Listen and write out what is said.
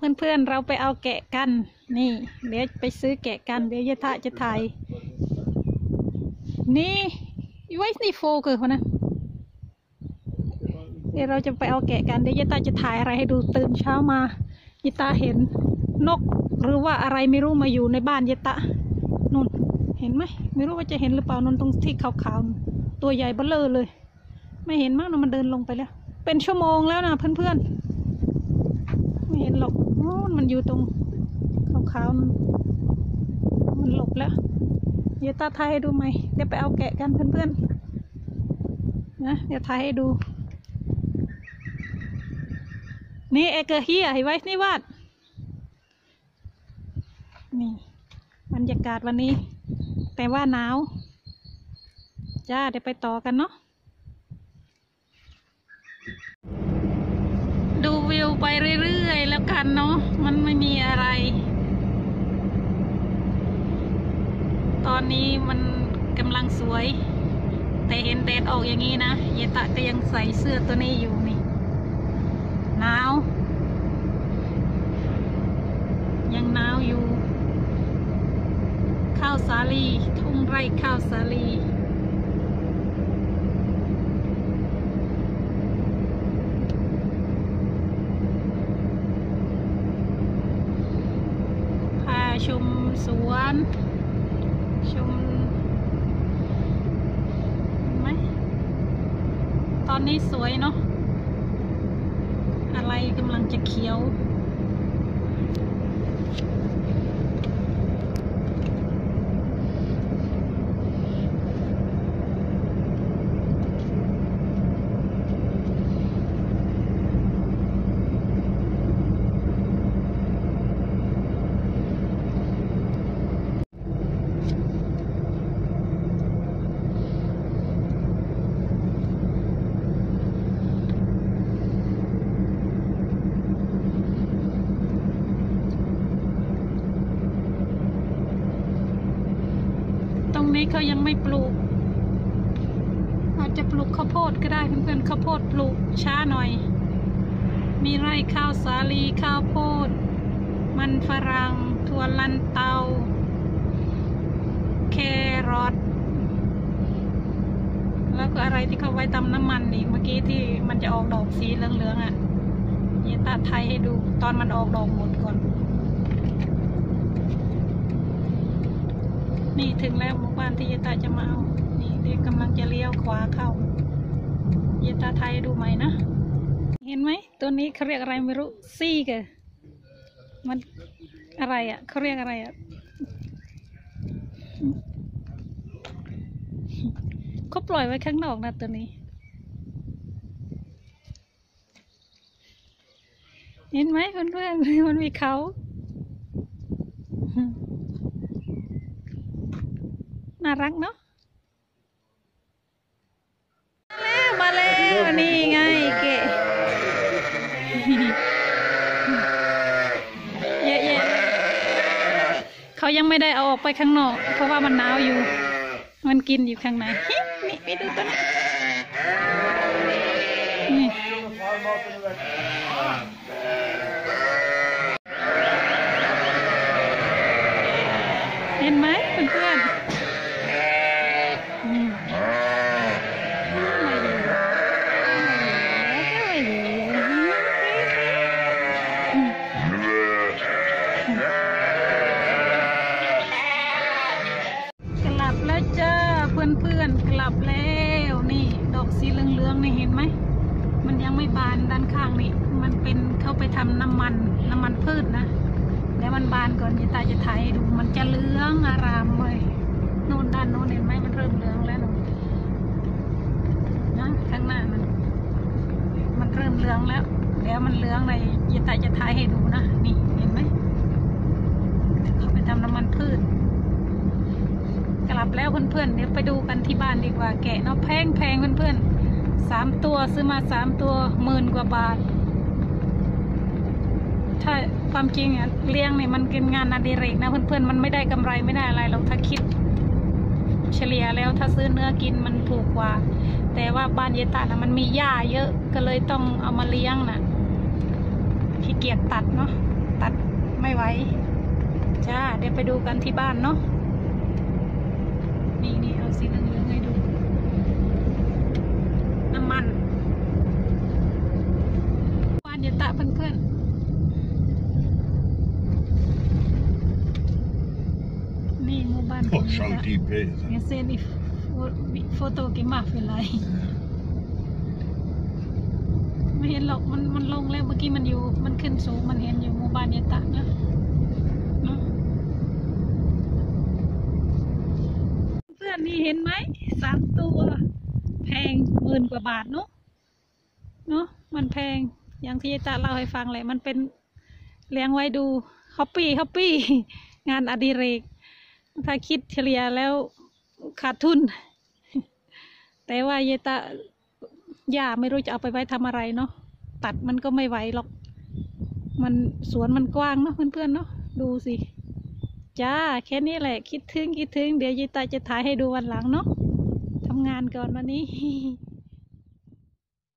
เพื่อนๆเราไปเอาแกะกัน นี่ เดี๋ยวไปซื้อแกะกัน เดี๋ยวยะทะจะถ่าย นี่ไว้นี่โฟกัสนะเดี๋ยวเราจะไปเอาแกะกัน เดี๋ยวยะตาจะถ่ายอะไรให้ดูตื่นเช้ามายะตาเห็นนกหรือว่าอะไรไม่รู้มาอยู่ในบ้านยะตะนุ่นเห็นไหมไม่รู้ว่าจะเห็นหรือเปล่านนตรงที่ขาวๆตัวใหญ่เบ้อเลอเลยไม่เห็นมากนะมันเดินลงไปแล้ว เป็นชั่วโมงแล้วนะเพื่อนๆ นหรอกโอ้มันอยู่ตรงขาวๆนั่นมันหลบแล้ว เดี๋ยวตาถ่ายให้ดูไหมเดี๋ยวไปเอาแกะกันเพื่อนๆ นะ เดี๋ยวถ่ายให้ดู นี่เอกเฮียเห็นไว้นี่วาด นี่บรรยากาศวันนี้ แต่ว่าหนาว จ้าเดี๋ยวไปต่อกันเนาะ ดู วิวไปเรื่อยๆแล้วกันเนาะมันไม่มีอะไร ตอนนี้มันกำลังสวย แต่เห็นแดดออกอย่างนี้นะเยตะก็ยังใส่เสื้อตัวนี้อยู่นี่หนาวยังหนาวอยู่ ข้าวสาลีทุ่งไร่ข้าวสาลี พาชมสวน ชมเห็นไหม ตอนนี้สวยเนาะ อะไรกำลังจะเขียว รงนี้เขายังไม่ปลูก อาจจะปลูกข้าวโพดก็ได้เพื่อนๆข้าวโพดปลูกช้าหน่อย มีไร่ข้าวสาลีข้าวโพด มันฝรั่งถั่วลันเตา แครอทแล้วก็อะไรที่เขาไว้ตำน้ำมันอีกเมื่อกี้ที่มันจะออกดอกสีเหลืองๆอะ่ะเยตาไทยให้ดูตอนมันออกดอกหมดก่อน นี่ถึงแล้วหมู่บ้านที่เยตาจะมาเอา นี่เด็กกำลังจะเลี้ยวขวาเข้า เยตาไทยดูไหมนะ เห็นไหม ตัวนี้เขาเรียกอะไรไม่รู้ ซี่กะมันอะไรอะ่ะเขาเรียกอะไรอะ่ะเขาปล่อยไว้ข้างนอกนะตัวนี้ เห็นไหมเพื่อนๆมันมีเขา น่ารักเนาะมาแล้วมาแล้วนี่ไงเกะเยอะๆเขายังไม่ได้เอาออกไปข้างนอก เพราะว่ามันหนาวอยู่ มันกินอยู่ข้างในฮินี่ไปดูตัวนี้ื่อนกลับแล้วนี่ ดอกสีเหลืองๆนี่เห็นไหม มันยังไม่บานด้านข้างนี่ มันเป็นเข้าไปทำน้ำมันน้ำมันพืชนะเดี๋ยวมันบานก่อนยายตาจะถ่ายดูมันจะเหลืองอารามเลยโน่นด้านโน้นเห็นไหมมันเริ่มเหลืองแล้วนะข้างหน้ามันมันเริ่มเหลืองแล้วเดี๋ยวมันเหลืองเลยยายตาจะถ่ายให้ดูนะนี่เห็นไหมเข้าไปทำน้ำมันพืช ลับแล้วเพื่อนๆเดี๋ยวไปดูกันที่บ้านดีกว่า แกะเนาะแพงแพงๆเพื่อนๆสามตัวซื้อมาสามตัวหมื่นกว่าบาท ถ้าความจริงอะเลี้ยงเนี่ยมันเป็นงานอดิเรกนะเพื่อนๆมันไม่ได้กำไรไม่ได้อะไรหรอกถ้าคิด เฉลี่ยแล้วถ้าซื้อเนื้อกินมันถูกกว่า แต่ว่าบ้านเยตานะมันมีหญ้าเยอะก็เลยต้องเอามาเลี้ยงน่ะขี้เกียจตัดเนาะตัดไม่ไหวจ้าเดี๋ยวไปดูกันที่บ้านเนาะ นี่นี่เอาสีเหลืองๆให้ดูน้ำมันบ้านยะตะเพื่อนๆนี่หมู่บ้านของ Oh, ยะ zo'n ตะ diep is het. Jag ser ni foto กี่มาเป็นไรไม่เห็นหรอกมันมันลงแล้วเมื่อกี้มันอยู่มันขึ้นสูงมันเห็นอยู่หมู่บ้านยะตะนะเนอะเพื่อ นี่เห็นไหมสามตัว แพงหมื่นกว่าบาทเนาะเนาะมันแพงอย่างที่ยายตาเล่าให้ฟังเลยมันเป็นเลี้ยงไว้ดูฮอปปี้ฮอปปี้งานอดิเรก ถ้าคิดเฉลี่ยแล้วขาดทุน แต่ว่าเยตาย่าไม่รู้จะเอาไปไว้ทำอะไรเนาะตัดมันก็ไม่ไหวหรอก มันสวนมันกว้างเนาะเพื่อนๆเนาะดูสิ จ้า แค่นี้แหละ คิดถึงคิดถึง เดี๋ยวยายตาจะถ่ายให้ดูวันหลังเนาะทำงานก่อนวันนี้